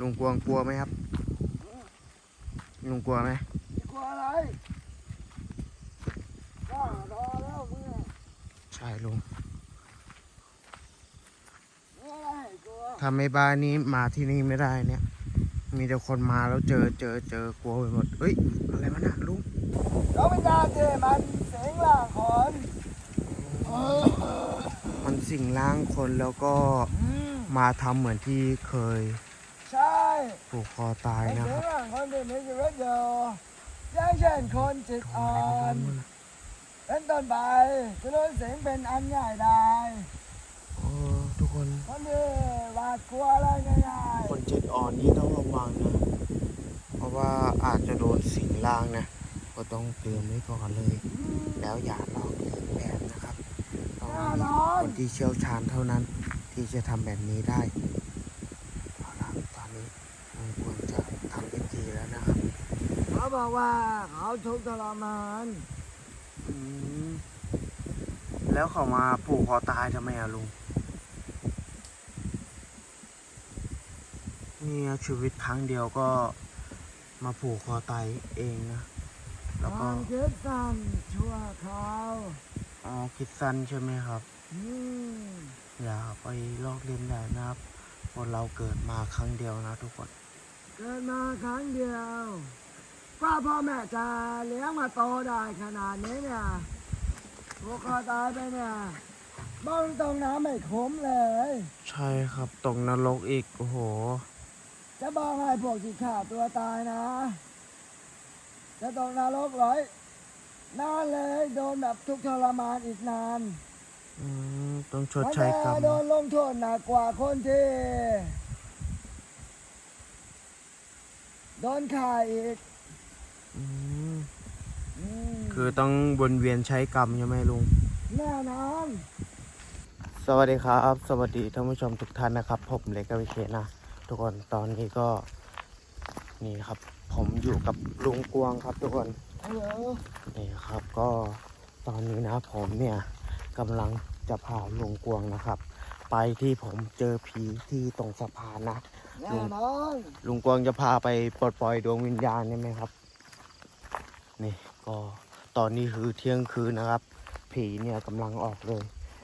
ลุงกวงกลัวไหมครับ ลุงกลัวไหมกลัวอะไรก็รอแล้วมึงอะใช่ลุงมีอะไรกลัวถ้าไม่บ้านนี้มาที่นี่ไม่ได้เนี่ย มีแต่คนมาแล้วเจอเจอเจอกลัวไปหมดเอ้ย อะไรวะน่ะลุงเราไม่ได้เจมันเสียงล่างขอนเออมันสิ่งร่างคนแล้วก็อืมมาทำเหมือนที่เคยใช่ ผูกคอตายนะครับงล่างคนที่มีชีวิตอยู่อย่างเช่นคนจิตอ่ออะไรไม่นเป็นต้นไปจะโดนเสียงเป็นอันง่ายได้โอ้ทุกคนคนที่หวาดกลัวอะไรง่ายคนจิตอ่อนนี่ต้องระวังนะเพราะว่าอาจจะโดนสิงล่างนะก็ต้องเตือนไว้ก่อนเลย แล้วอย่าลอกเลียนแบบนะครับต้องมีนอนคนที่เชี่ยวชาญเท่านั้นที่จะทำแบบนี้ได้เอาละตอนนี้ลุงควรจะทำพิธีแล้วนะครับ เขาบอกว่าเขาทุกข์ทรมานอืมแล้วเขามาผูกคอตายทำไมอะลุงเนี่ยชีวิตครั้งเดียวก็มาผูกคอตายเองนะแล้วก็ทางเกิดสั่นชั่วคราวอ๋อคิดสั้นใช่ไหมครับ อืมอย่าไปลอกเลียนแบบนะครับ คนเราเกิดมาครั้งเดียวนะทุกคน เกิดมาครั้งเดียว กว่าพ่อแม่จะเลี้ยงมาโตได้ขนาดนี้เนี่ยพวกเขาตายไปเนี่ยบ้องตรงน้ำไม่คุ้มเลย ใช่ครับตกนรกอีกโอ้โห จะบอกให้พวกที่ฆ่าตัวตายนะ จะตกนรกร้อยนานเลยโดนแบบทุกข์ทรมานอีกนานอืมต้องชดใช้กรรมมันจะโดนลงโทษหนักกว่าคนที่โดนฆ่าอีกอืมอืม คือต้องวนเวียนใช้กรรมใช่ไหมลุง แน่นอน สวัสดีครับ สวัสดีท่านผู้ชมทุกท่านนะครับ ผมเล็กกวิเคนะ ทุกคน ตอนนี้ก็ นี่ครับ ผมอยู่กับลุงกวงครับ ทุกคนฮัลโหลนี่ครับก็ตอนนี้นะผมเนี่ยกำลังจะพาลุงกวงนะครับ ไปที่ผมเจอผีที่ตรงสะพานนะ แน่นอน ลุงกวางจะพาไปปลดปล่อยดวงวิญญาณใช่ไหมครับ นี่ก็ตอนนี้คือเที่ยงคืนนะครับ ผีเนี่ยกำลังออกเลย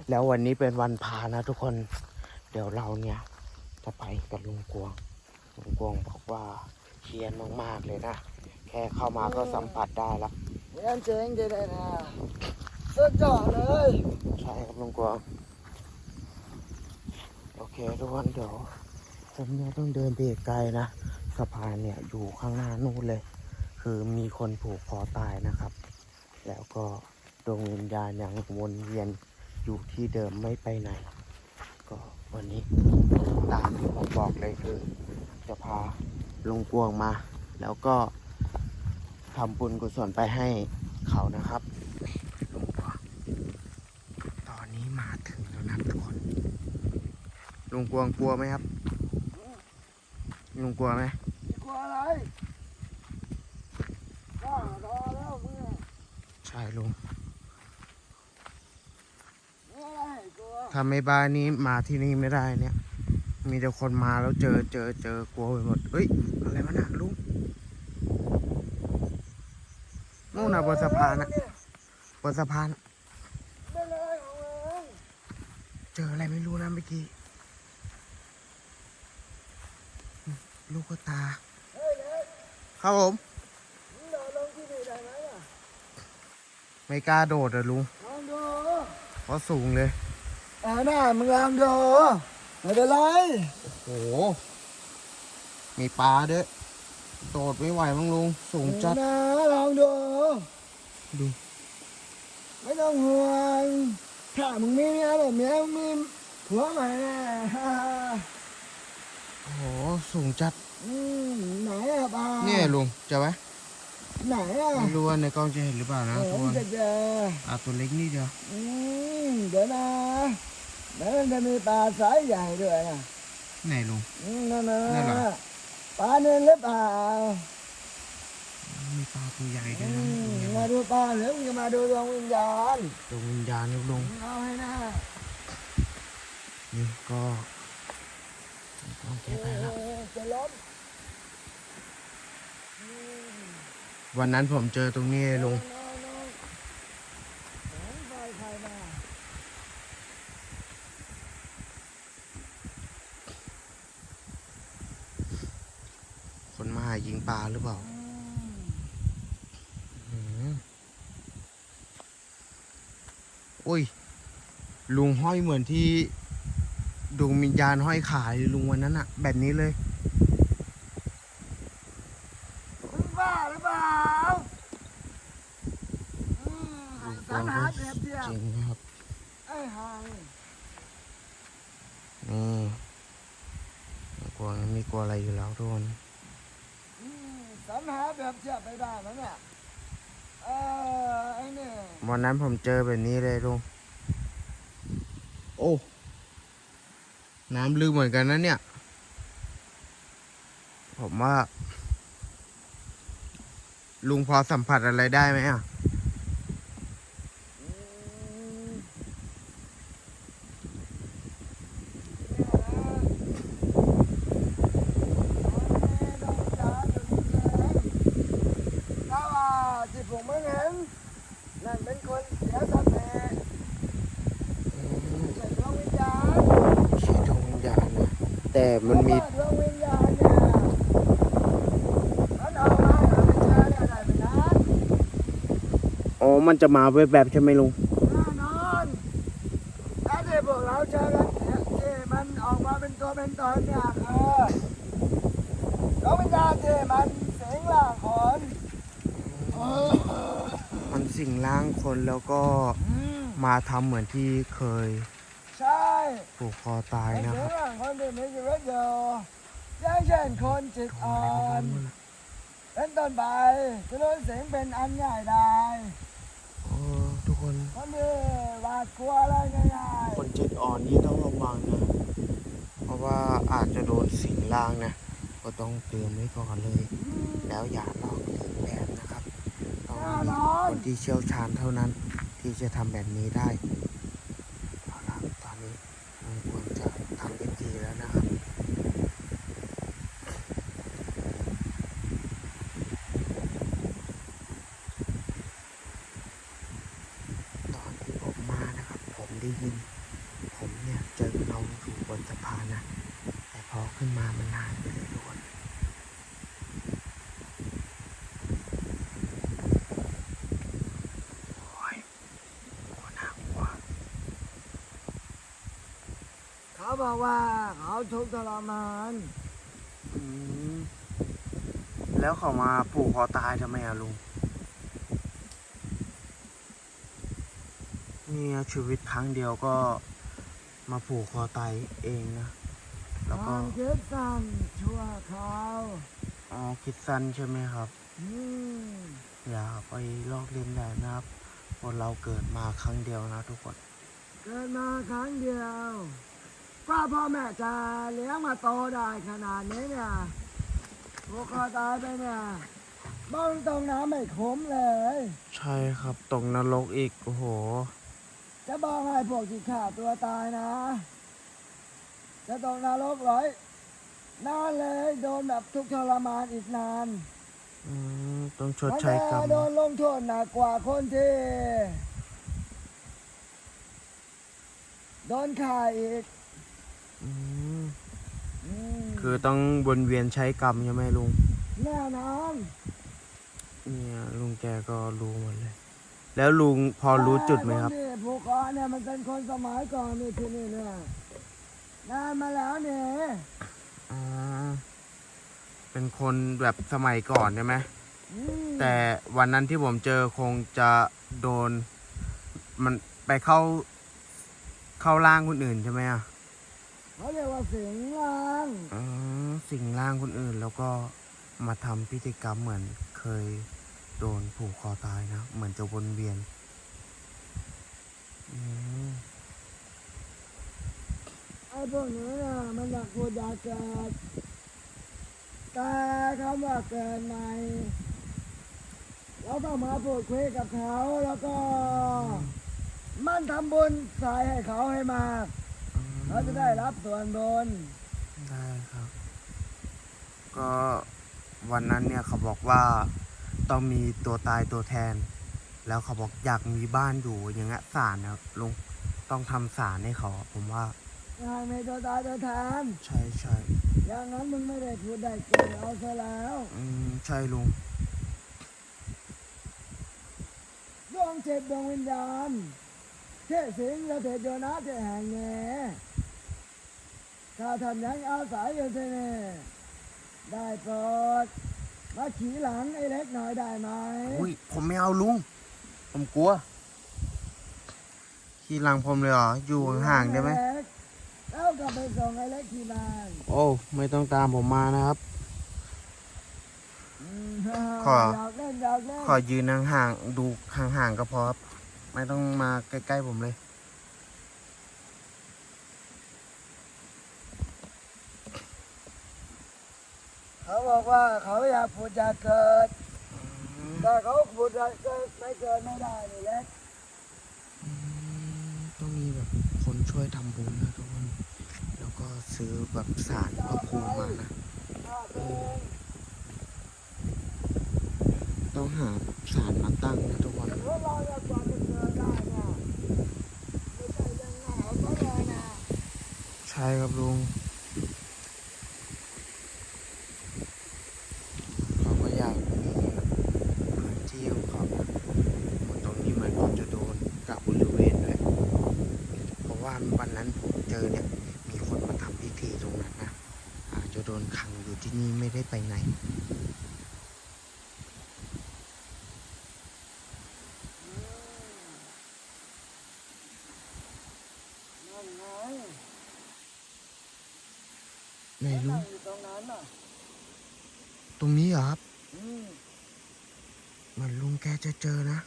แล้ววันนี้เป็นวันพานะทุกคน เดี๋ยวเราเนี่ยจะไปกับลุงกวงลุงกวงบอกว่าเคียนมากๆเลยนะ แค่เข้ามาก็สัมผัสได้แล้วเรียนเจ๋งดีเลยนะสุดยอดเลยใช่ครับลุงกวางโอเคทุกคนเดี๋ยวผมเนี่ยต้องเดินไปอีกไกลนะสะพานเนี่ยอยู่ข้างหน้านู่นเลย คือมีคนผูกคอตายนะครับ แล้วก็ดวงวิญญาณยังวนเวียนอยู่ที่เดิมไม่ไปไหน ก็วันนี้ตามที่ผมบอกเลยคือ จะพาลงกวงมา แล้วก็ทำบุญกุศลไปให้เขานะครับลงกวงตอนนี้มาถึงแล้วนะทุกคนลงกวงกลัวไหมครับลงกลัวไหม กลัวอะไรก็รอแล้วมึงอะ ใช่ลุงมีอะไรกลัวถ้าไม่บ้านนี้มาที่นี่ไม่ได้เนี่ย มีแต่คนมาแล้วเจอเจอเจอกลัวไปหมดเอ้ย อะไรวะน่ะลุงนู่นน่ะบนสะพานน่ะบนสะพานน่ะไม่เลยของมึงเจออะไรไม่รู้นะเมื่อกี้ลูกกระตาเฮ้ยเล็กครับผมมึงโดดลงที่นี่ได้ไหมอะ ไม่กล้าโดดอะลุงลองดูเพราะสูงเลย เอาหน้ามึงลองดูไม่เป็นไรโอ้โห มีปลาด้วย โดดไม่ไหวมั้งลุง สูงจัด นะลองดู ดู ไม่ต้องห่วงถ้ามึงมีเมียแบบเมียมึงมีผัวใหม่แน่ โอ้โห สูงจัด อืมไหนอะปลาเนี่ยลุงเจอไหม ไหนอะไม่รู้ว่าในกล้องจะเห็นหรือเปล่านะเอทุอกคมันนจะเจออะตัวเล็กนี่เดียวอืมเดี๋ยวนะแล้วมันจะมีปลาสายใหญ่ด้วยนะไหนลุงอืมนั่นนะนั่นเหรอปลาเนินหรือเปล่ามีปลาตัวใหญ่ด้อืวยนะมตัวใหญ่มาดูปลาหรือมึงจะมาดูดวงวิญญาณดวงวิญญาณครับลุงเอาให้หน้านี่ก็ต้องแก้ไปแล้วเออจะล้ม วันนั้นผมเจอตรงนี้ลุงคนมาหายิงปลาหรือเปล่าอุ้ย ลุงห้อยเหมือนที่ดวงวิญญาณห้อยขายลุงวันนั้นอะแบบนี้เลย มึงบ้าหรือเปล่าอืมไอ้สันหาเปรียบเทียบ จริงนะครับ ไอ้หาย นี่ไม่กลัวงั้นไม่ก ลัวอะไรอยู่แล้วทุกคนอืมสันหาเปรียบเทียบไปได้ไหมเนี่ยเออไอ้เนี่ยวันนั้นผมเจอแบบนี้เลยลุงโอ้น้ำลึกเหมือนกันนะเนี่ย ผมว่า ลุงพอสัมผัสอะไรได้ไหมอะ อืมถ้าว่าที่ผมไม่เห็นนั่นเป็นคนเสียสติไม่ใช่ดวงวิญญาณ ชีดวงวิญญาณนะแต่มันมี เพราะว่าดวงวิญญาณเนี่ยมันเอามาหาไม่เจอเนี่ยได้ไม่นาน อ๋อ มันจะมาแบบแบบใช่ไหมลุงแน่นอนถ้าที่พวกเราเจอกันเนี่ยที่มันออกมาเป็นตัวเป็นตนเนี่ยคือดวงวิญญาณที่มันสิงร่างคนมันสิ่งร่างคนแล้วก็อืมมาทำเหมือนที่เคยใช่ผูกคอตายมันนะสิคงรับร่างคนที่มีชีวิตอยู่อย่างเช่นคนจิตอ่อน เป็นต้นไปจะโดนสิงเป็นอันใหญ่ได้โอ้ ทุกคนคนที่หวาดกลัวอะไรง่ายคนจิตอ่อนนี่ต้องระวังนะ เพราะว่าอาจจะโดนสิงล่างนะ ก็ต้องเตือนไว้ก่อนเลย แล้วอย่าลอกเลียนแบบนะครับต้องมีคนที่เชี่ยวชาญเท่านั้น ที่จะทำแบบนี้ได้เอาละตอนนี้มันควรจะทำพิธีแล้วนะครับ ตอนที่ผมมานะครับ ผมได้ยิน ผมเนี่ยเจอเงาอยู่บนสะพานนะ แต่พอ ขึ้นมามันหายไปเลยทุกคนโอ้ยโคตรน่ากลัวเขาบอกว่าเขาทุกข์ทรมานอืมแล้วเขามาผูกคอตายทำไมอะลุงเนี่ยชีวิตครั้งเดียวก็มาผูกคอตายเองนะ แล้วก็ทางคิดสั้นชั่วคราวอ๋อคิดสั้นใช่ไหมครับอืมอย่าไปลอกเลียนแบบนะครับคนเราเกิดมาครั้งเดียวนะทุกคน เกิดมาครั้งเดียวกว่าพ่อแม่จะเลี้ยงมาโตได้ขนาดนี้เนี่ยพวกเขาตายไปเนี่ยบ้องตรงน้ำไม่คุ้มเลย ใช่ครับตกนรกอีก โอ้โห จะบอกให้พวกที่ฆ่าตัวตายนะ จะตกนรกร้อยนานเลยโดนแบบทุกข์ทรมานอีกนานอืมต้องชดใช้กรรมมันจะโดนลงโทษหนักกว่าคนที่ โดนฆ่าอีกอืมอืมคือต้องวนเวียนใช้กรรมใช่ไหมลุงแน่นอนเนี่ยลุงแกก็รู้หมดเลย แล้วลุงพอรู้จุดไหมครับนที่ผูกคอเนี่ยมันเป็นคนสมัยก่อนนี่ที่นี่เนี่ย นานมาแล้วเนี่ยอ๋อเป็นคนแบบสมัยก่อนใช่ไหมอืมแต่วันนั้นที่ผมเจอคงจะโดน มันไปเข้า เข้าร่างคนอื่นใช่ไหมอะเขาเรียกว่าสิงลางอ๋อสิ่งร่างคนอื่น แล้วก็มาทำพิธีกรรมเหมือนเคยโดนผูกคอตายนะ เหมือนจะวนเวียนอืมไอ้พวกนี้นี่ยมันอยากพูดอยากเกิดแต่คำว่าเกิดใหม่เราต้องมาพูดคุยกับเขาแล้วก็ มันทำบุญใส่ให้เขาให้มาเขาจะได้รับส่วนบุญได้ครับ ก็วันนั้นเนี่ยเขาบอกว่าต้องมีตัวตายตัวแทน แล้วเขาบอกอยากมีบ้านอยู่อย่างเงี้ยศาลนะครับลุงต้องทำศาลให้เขาผมว่า งานไม่ตัวตายตัวแทนใช่ใช่อย่างนั้นมึงไม่ได้พูดได้เก่งเอาซะแล้วอืมใช่ลุงดวงเจ็ดดวงวิญญาณเทสิงและเทโยนะเทแห่งแง่ถ้าท่านยังอาศัยอยู่ที่นี่ได้โปรดมาขี่หลังไอ้เล็กหน่อยได้ไหมอุ้ยผมไม่เอาลุง ผมกลัว ขี่หลังผมเลยเหรอ อยู่ห่างๆได้ไหมแล้ว กลับไปส่งไอ้เล็กที่บ้านโอ้ไม่ต้องตามผมมานะครับอืมขออยากเล่นอยากเล่นขอยืนห่างๆดูห่างๆก็พอครับ ไม่ต้องมาใกล้ๆผมเลย เขาบอกว่าเขาอยากผุดอยากเกิด แต่เขาผุดอยากเกิดไม่เกิดไม่ได้นี่เล็กอืมต้องมีแบบคนช่วยทำบุญนะทุกคนแล้วก็ ซื้อแบบสารพระภูมิมานะต้องหาสารมาตั้งนะทุกคนใช่ครับลุงากกว่าจะเกิดได้เนี่ยไม่ใช่ยังไงเอาก็เลยนะ ใช่ครับลุงเขาก็อยากมีพื้นที่ของเขาเหมือนตรงนี้เหมือนผมจะโดนกับบริเวณด้วยเพราะว่าวันนั้นผมเจอเนี่ย มีคนมาทำพิธีตรงนั้นนะอาจจะโดนขังอยู่ที่นี่ไม่ได้ไปไหน นั่นไง ไหนลุนั่งงอยู่ตรงนั้นน่ะตรงนี้เหรอครับอืมเหมือนลุงแกจะเจอนะ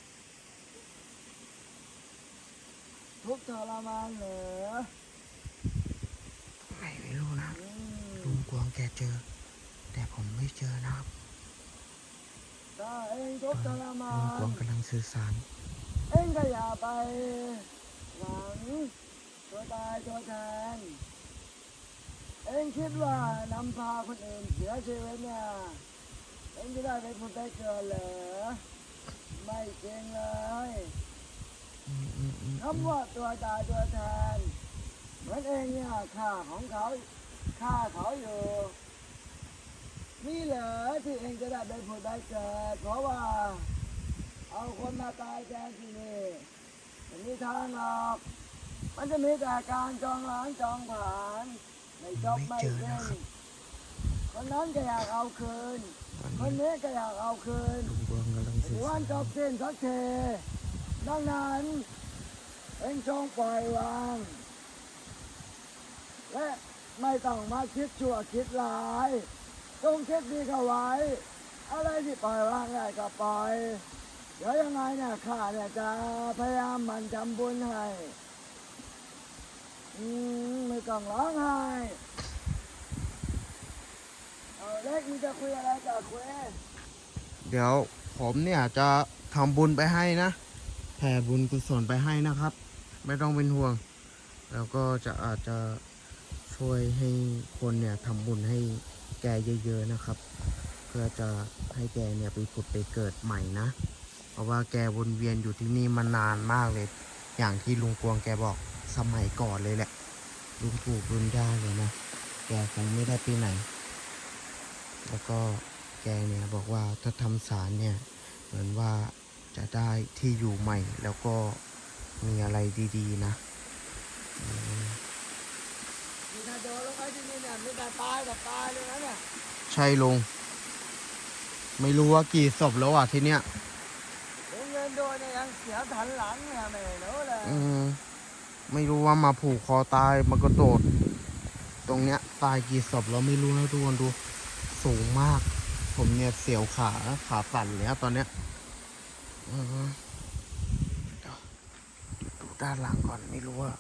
ทุกข์ทรมานเหรอไหนไม่รู้นะ อืลุมงกวางแกเจอ แต่ผมไม่เจอนะครับถ้าเองทุกข์ทรมาลุงกวางนกำลังสื่อสาร เองก็อย่าไปหวังตัวตายตัวแทน เองคิดว่านำพาคนอื่นเสียชีวิตเนี่ยเองจะได้ไปผุดไปเกิดเหรอไม่จริงเลยคำว่าตัวตายตัวแทนเหมือนเองเนี่ยฆ่าของเขาฆ่าเขาอยู่นี่เหรอที่เองจะได้ไปผุดไปเกิด เพราะว่า เอาคนมาตายแทนที่นี่ไม่มีทางหรอกมันจะมีแต่การจองล้างจองผ่าน ไม่จบไม่สิ้นคนนั้นก็อยากเอาคืนตอนคนนี้นี้ก็อยากเอาคืนลุงกวางกำลังสื่อวัสานรจบสิ้นสักทีดังนั้นเองจงปล่อยวาง และไม่ต้องมาคิดชั่วคิดร้ายจงคิดดีเข้าไว้ อะไรที่ปล่อยวางได้ก็ปล่อย เดี๋ยวยังไงเนี่ยข้าเนี่ยจะพยายามหมันจำบุญให้อื มไม่ต้องร้องไห้เอาเล็กมีจะคุยอะไรก็คุยเดี๋ยวผมเนี่ยจะทำบุญไปให้นะ แผ่บุญกุศลไปให้นะครับ ไม่ต้องเป็นห่วง แล้วก็จะอาจจะช่วยให้คนเนี่ยทำบุญให้แกเยอะๆนะครับ เพื่อจะให้แกเนี่ยไปผุดไปเกิดใหม่นะ เพราะว่าแกวนเวียนอยู่ที่นี่มานานมากเลย อย่างที่ลุงกวงแกบอก สมัยก่อนเลยแหละลุงปู่ลุงย่าเลยนะแกคงไม่ได้ไปไหน แล้วก็แกเนี่ยบอกว่าถ้าทำศาลเนี่ย เหมือนว่าจะได้ที่อยู่ใหม่ แล้วก็มีอะไรดีๆนะอืมมีถ้าโดนลงไปที่นี่เนี่ยมีแต่ตายกับตายเลยนะเนี่ยใช่ลุงไม่รู้ว่ากี่ศพแล้วอะที่เนี้ยเดี๋ยวเงินโดนเนี่ยยังเสียถันหลังเนี่ยไม่รู้เลยอืม ไม่รู้ว่ามาผูกคอตายมากระโดด ตรงเนี้ยตายกี่ศพแล้วไม่รู้นะทุกคนดูสูงมาก ผมเนี่ยเสียวขาขาสั่นเลยครับตอนเนี้ยอืมเดี๋ยวดูด้านหลังก่อนไม่รู้ว่า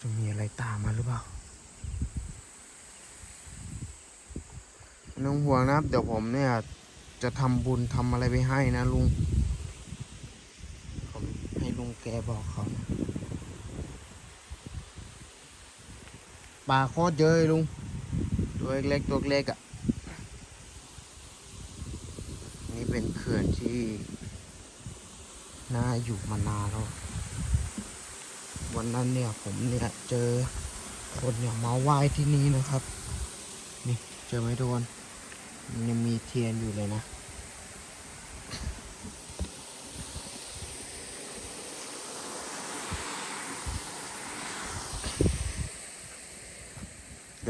จะมีอะไรตามมาหรือเปล่าไม่ต้องห่วงนะครับ เดี๋ยวผมเนี่ยจะทำบุญทำอะไรไปให้นะลุง ผมให้ลุงแกบอกเขานะ ปลาโคตรเยอะเลยลุง ตัวเล็กๆตัวเล็กอะ่ะ นี่เป็นเป็นเขื่อนที่น่าอยู่มานานแล้ว วันนั้นเนี่ยผมเนี่ยเจอคนเนี่ยมาไหว้ที่นี่นะครับ นี่เจอไหมทุกคนมันยังมีเทียนอยู่เลยนะ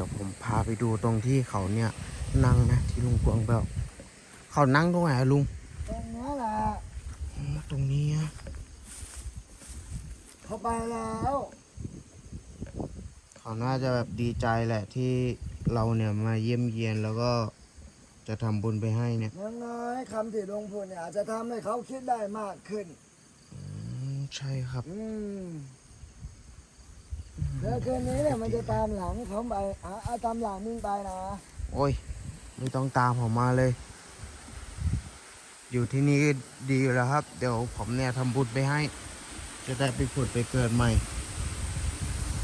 ดี๋ยวผมพาไปดูตรงที่เขาเนี่ยนั่งนะที่ลุงกวางบอกเขานั่งตรงไหนอะลุง ตรงนี้แหละอ๋อตรงนี้อะเขาไปแล้ว เขาน่าจะแบบดีใจแหละที่เราเนี่ยมาเยี่ยมเยียนแล้วก็จะทำบุญไปให้เนี่ยอยังน้อยคำที่หลวงพูดเนี่ยอาจจะทำให้เขาคิดได้มากขึ้นอืมใช่ครับ อืม เดี๋ยวคืนนี้เนี่ยมันจะตามหลังเขาไปอะเอาตามหลังมึงไปนะ โอ้ย ไม่ต้องตามผมมาเลย อยู่ที่นี่ก็ดีอยู่แล้วครับ เดี๋ยวผมเนี่ยทำบุญไปให้ จะได้ไปผุดไปเกิดใหม่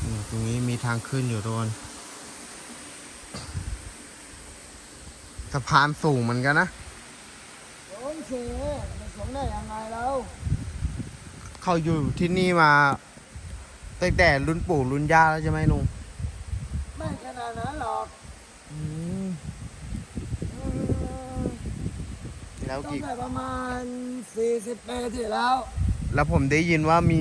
นี่ตรงนี้มีทางขึ้นอยู่โดนสะพานสูงเหมือนกันนะ โอ้ยเสียมันสงได้ยังไงแล้ว เขาอยู่ที่นี่มา ตั้งแต่รุ่นปู่รุ่นย่าแล้วใช่ไหมลุงไม่ขนาดนั้นหรอกอืมอืมแล้วต้องกี่ได้ประมาณ 40ปีที่แล้ว แล้วผมได้ยินว่ามี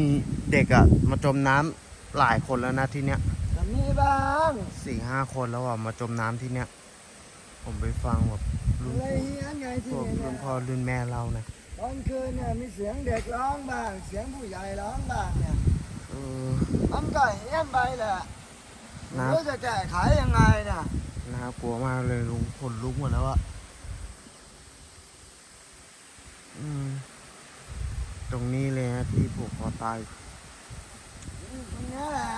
เด็กอะมาจมน้ำหลายคนแล้วนะที่เนี้ยแต่มีบ้างสี่ห้าคนแล้วอะมาจมน้ำที่เนี้ย ผมไปฟังแบบรุ่นอะไรปู่เฮี้ยนไงพที่วกนี่รุ่นเนี่ยพ่อรุ่นแม่เรานะตอนคืนเนี่ยมีเสียงเด็กร้องบ้าง เสียงผู้ใหญ่ร้องบ้างเนี่ยเออ มันก็เฮี้ยนไปแหละนะไม่รู้จะแก้ไขยังไงเนี่ยน่ากลัวมากเลยลุงขนลุกหมดแล้วอะอืม ตรงนี้เลยนะที่ผูกคอตาย ตรงนี้แหละ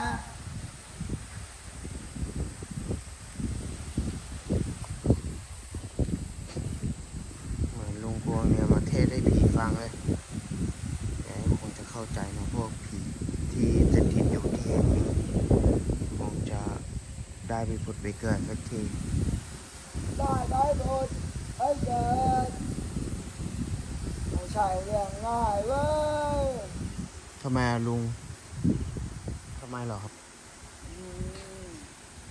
เหมือนลุงพวงเนี่ยมาเทศให้ผีฟังเลยแกคงจะเข้าใจนะพวกผีที่จะทินอยู่ที่แห่งนี้คงจะ ได้ไปผุดไปเกิดสักที ได้ได้โดดไอ้เกิดไม่ใช่เรื่องง่ายเว้ยทำไมอะลุงทำไมเหรอครับอืม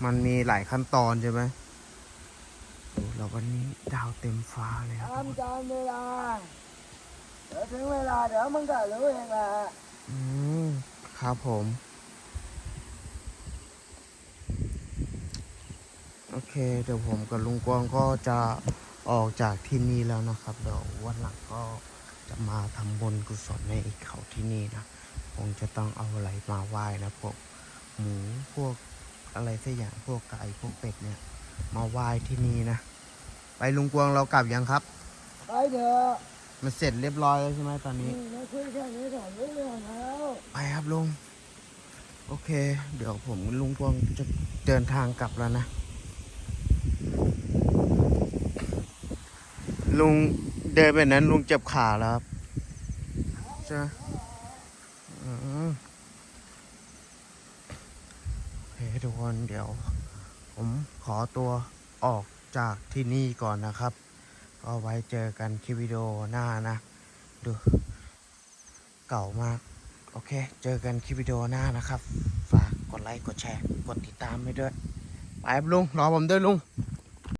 มันมีหลายขั้นตอนใช่ไหมโอ้แล้ววันนี้ดาวเต็มฟ้าเลยครับตามการเวลา เดี๋ยวถึงเวลาเดี๋ยวมึงก็รู้เองแหละอืม ครับผม โอเค เดี๋ยวผมกับลุงกวางก็จะออกจากที่นี่แล้วนะครับ เดี๋ยววันหลังก็จะมาทำบุญกุศลในเขาที่นี่นะคงจะต้องเอาอะไรมาไหว้นะพวกหมูพวกอะไรสักอย่างพวกไก่พวกเป็ดเนี่ย มาไหว้ที่นี่นะ ไปลุงกวางเรากลับยังครับไปเถอะมันเสร็จเรียบร้อยแล้วใช่ไหมตอนนี้อืมมาคุยแค่นี้ก่อนรู้เรื่องแล้วไปครับลุงโอเค เดี๋ยวผมกับลุงพวงจะเดินทางกลับแล้วนะ ลุงเดินไปนั้นลุงเจ็บขาแล้วครับใช่ไหมอืมโอเคทุกคนเดี๋ยว ผมขอตัวออกจากที่นี่ก่อนนะครับก็ไว้เจอกันคลิปวิดีโอหน้านะ ดู เก่ามาก โอเค เจอกันคลิปวิดีโอหน้านะครับ ฝากกดไลค์ กดแชร์ กดติดตามไปด้วย ไปอับลุง รอผมด้วยลุง